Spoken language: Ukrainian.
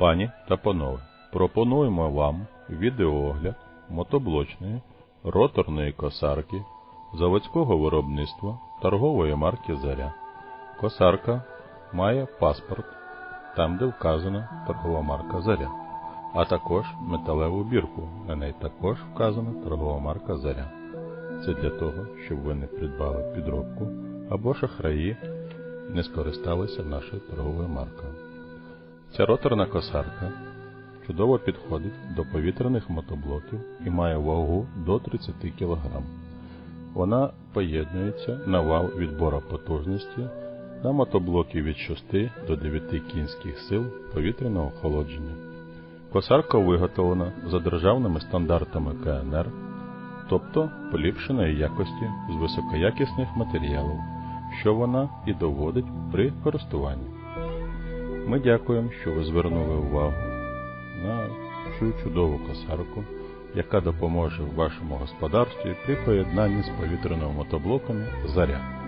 Пані та панове, пропонуємо вам відеоогляд мотоблочної роторної косарки заводського виробництва торгової марки Заря. Косарка має паспорт, там де вказана торгова марка Заря, а також металеву бірку, на неї також вказана торгова марка Заря. Це для того, щоб ви не придбали підробку або шахраї не скористалися нашою торговою маркою. Ця роторна косарка чудово підходить до повітряних мотоблоків і має вагу до 30 кг. Вона поєднується на вал відбора потужності на мотоблоки від 6 до 9 кінських сил повітряного охолодження. Косарка виготовлена за державними стандартами КНР, тобто поліпшеної якості з високоякісних матеріалів, що вона і доводить при користуванні. Ми дякуємо, що ви звернули увагу на цю чудову косарку, яка допоможе вашому господарстві при поєднанні з повітряними мотоблоками заря.